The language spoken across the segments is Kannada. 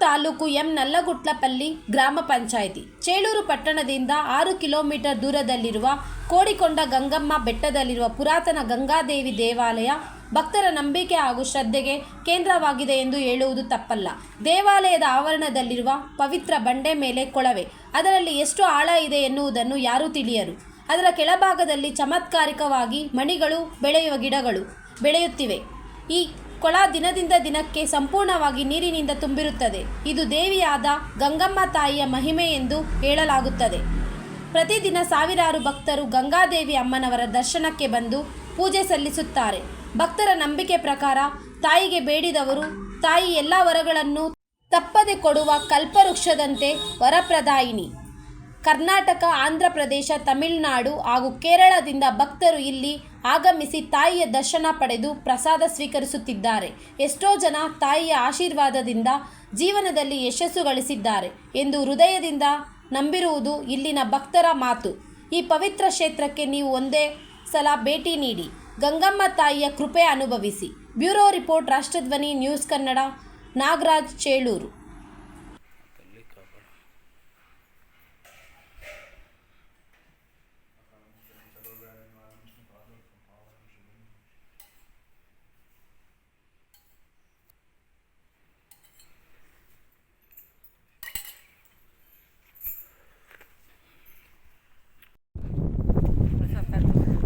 ತಾಲೂಕು ಎಂ ನಲ್ಲಗುಟ್ಲಪಲ್ಲಿ ಗ್ರಾಮ ಪಂಚಾಯಿತಿ. ಚೇಳೂರು ಪಟ್ಟಣದಿಂದ ಆರು ಕಿಲೋಮೀಟರ್ ದೂರದಲ್ಲಿರುವ ಕೋಡಿಕೊಂಡ ಗಂಗಮ್ಮ ಬೆಟ್ಟದಲ್ಲಿರುವ ಪುರಾತನ ಗಂಗಾದೇವಿ ದೇವಾಲಯ ಭಕ್ತರ ನಂಬಿಕೆ ಹಾಗೂ ಶ್ರದ್ಧೆಗೆ ಕೇಂದ್ರವಾಗಿದೆ ಎಂದು ಹೇಳುವುದು ತಪ್ಪಲ್ಲ. ದೇವಾಲಯದ ಆವರಣದಲ್ಲಿರುವ ಪವಿತ್ರ ಬಂಡೆ ಮೇಲೆ ಕೊಳವೆ. ಅದರಲ್ಲಿ ಎಷ್ಟು ಆಳ ಇದೆ ಎನ್ನುವುದನ್ನು ಯಾರೂ ತಿಳಿಯರು. ಅದರ ಕೆಳಭಾಗದಲ್ಲಿ ಚಮತ್ಕಾರಿಕವಾಗಿ ಮಣಿಗಳು ಬೆಳೆಯುವ ಗಿಡಗಳು ಬೆಳೆಯುತ್ತಿವೆ. ಈ ಕೊಳ ದಿನದಿಂದ ದಿನಕ್ಕೆ ಸಂಪೂರ್ಣವಾಗಿ ನೀರಿನಿಂದ ತುಂಬಿರುತ್ತದೆ. ಇದು ದೇವಿಯಾದ ಗಂಗಮ್ಮ ತಾಯಿಯ ಮಹಿಮೆ ಎಂದು ಹೇಳಲಾಗುತ್ತದೆ. ಪ್ರತಿದಿನ ಸಾವಿರಾರು ಭಕ್ತರು ಗಂಗಾದೇವಿ ಅಮ್ಮನವರ ದರ್ಶನಕ್ಕೆ ಬಂದು ಪೂಜೆ ಸಲ್ಲಿಸುತ್ತಾರೆ. ಭಕ್ತರ ನಂಬಿಕೆ ಪ್ರಕಾರ ತಾಯಿಗೆ ಬೇಡಿದವರು ತಾಯಿ ಎಲ್ಲ ವರಗಳನ್ನು ತಪ್ಪದೆ ಕೊಡುವ ಕಲ್ಪವೃಕ್ಷದಂತೆ ವರಪ್ರದಾಯಿನಿ. ಕರ್ನಾಟಕ, ಆಂಧ್ರ ಪ್ರದೇಶ, ತಮಿಳುನಾಡು ಹಾಗೂ ಕೇರಳದಿಂದ ಭಕ್ತರು ಇಲ್ಲಿ ಆಗಮಿಸಿ ತಾಯಿಯ ದರ್ಶನ ಪಡೆದು ಪ್ರಸಾದ ಸ್ವೀಕರಿಸುತ್ತಿದ್ದಾರೆ. ಎಷ್ಟೋ ಜನ ತಾಯಿಯ ಆಶೀರ್ವಾದದಿಂದ ಜೀವನದಲ್ಲಿ ಯಶಸ್ಸು ಗಳಿಸಿದ್ದಾರೆ ಎಂದು ಹೃದಯದಿಂದ ನಂಬಿರುವುದು ಇಲ್ಲಿನ ಭಕ್ತರ ಮಾತು. ಈ ಪವಿತ್ರ ಕ್ಷೇತ್ರಕ್ಕೆ ನೀವು ಒಂದೇ ಸಲ ಭೇಟಿ ನೀಡಿ. ಗಂಗಮ್ಮ ತಾಯಿಯ ಕೃಪೆ ಅನುಭವಿಸಿ. Bureau report Rashtradhwani news Kannada, Nagaraj, Chelur.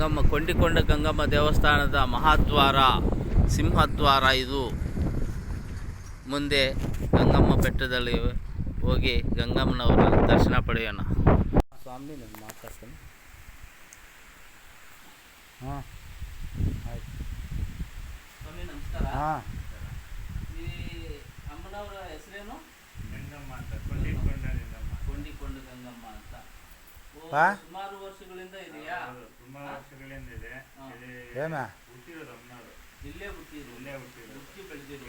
Gangamma ಕೊಂಡಿಕೊಂಡ Gangamma ದೇವಸ್ಥಾನದ ಮಹಾದ್ವಾರ ಸಿಂಹದ್ವಾರ ಇದು. ಮುಂದೆ ಗಂಗಮ್ಮ ಬೆಟ್ಟದಲ್ಲಿ ಹೋಗಿ ಗಂಗಮ್ಮನವರ ದರ್ಶನ ಪಡೆಯೋಣ. ಸ್ವಾಮಿ ನಾನು ಮಾತಾಡ್ತೀನಿ. ಹಾಂ ಆಯ್ತು. ಸ್ವಾಮಿ ನಮಸ್ಕಾರ. ಹಾಂ. ಈ ಅಮ್ಮನವರ ಹೆಸರೇನು? ಗಂಗಮ್ಮ ಅಂತ ಕೊಂಡಿಕೊಂಡ ಗಂಗಮ್ಮ ಕೊಂಡಿಕೊಂಡ ಗಂಗಮ್ಮ ಅಂತ ಓ, ಹಾ? ಸುಮಾರು ವರ್ಷಗಳಿಂದ ಇದೆಯಾ? ಹೌದು, ವರ್ಷಗಳಿಂದ ಇದೆ. ಇಲ್ಲಿ ಏನ? ಹುಟ್ಟಿರೋದು ಅಮ್ಮನವರು. ಇಲ್ಲೇ ಹುಟ್ಟಿದ್ರು ಇಲ್ಲೇ ಹುಟ್ಟಿರೋದು. ಹುಟ್ಟಿ ಬೆಳೆದಿರು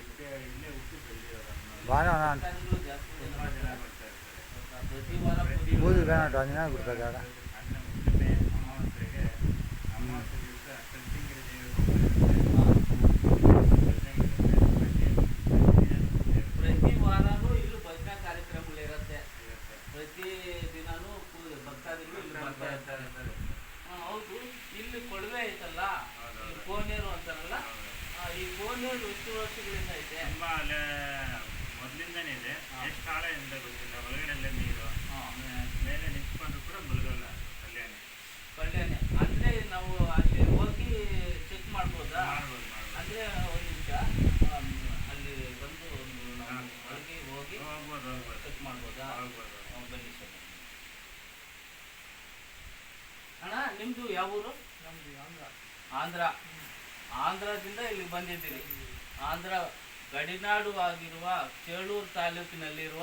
ಇಲ್ಲೇ ಹುಟ್ಟಿ ಬೆಳೆದಿರೋದು ಅಮ್ಮನವರು. ಜಾಸ್ತಿ ಜನ ತುಂಬಾ ಜನ ಬರ್ತಾರೆ. ಬರ್ತಾ ಇರ್ತಾರೆ. ಪ್ರತಿ ವಾರ ಪ್ರತಿ ಪೂಜೆ ಬಿಡ್ತಾರೆ ವಾರನೂ ಇಲ್ಲಿ ಭಜನಾ ಕಾರ್ಯಕ್ರಮಗಳಿರುತ್ತೆ. ಪ್ರತಿ ದಿನಾನೂ ಭಕ್ತಾದಿಗಳು ಇಲ್ಲಿ ಬರ್ತಾ ಇರ್ತಾರೆ ಹೌದು. ಇಲ್ಲಿ ಕೊಳವೆ ಐತಲ್ಲ? ಈ ಕೋನೇರು ಅಂತಾರಲ್ಲ? ಈ ಕೋನೇರು ಎಷ್ಟು ವರ್ಷಗಳಿಂದ ಐತೆ ತುಂಬಾ ಅಲ್ಲೇ ಮೊದಲಿಂದನೇ ಇದೆ. ಎಷ್ಟು ಕಾಲದಿಂದ ಗೊತ್ತಿಲ್ಲ. ಒಳಗಡೆ ನೀರು. ಮೇಲೆ ನಿಂತ್ಕೊಂಡ್ರು ಕೂಡ ಮುಳುಗಲ್ಲ. ಕಲ್ಯಾಣ. ಕಲ್ಯಾಣ. ಅಂದ್ರೆ ನಾವು ಅಲ್ಲಿ ಹೋಗಿ ಚೆಕ್ ಮಾಡ್ಬೋದಾ? ಅಂದ್ರೆ ಒಂದು ನಿಮಿಷ. ಅಲ್ಲಿ ಬಂದು ಒಂದು ನಾವು. ಒಳಗೆ ಹೋಗಿ ಹೋಗ್ಬೋದು ಚೆಕ್ ಮಾಡ್ಬೋದಾ? ಬನ್ನಿ ಸರ್. ನಿಮ್ದು ಯಾವ ಊರು ಆಂಧ್ರ. ಆಂಧ್ರದಿಂದ ಇಲ್ಲಿ ಬಂದಿದ್ದೀರಿ. ಆಂಧ್ರ ಗಡಿನಾಡು ಆಗಿರುವ ಚೇಳೂರು ತಾಲೂಕಿನಲ್ಲಿರುವ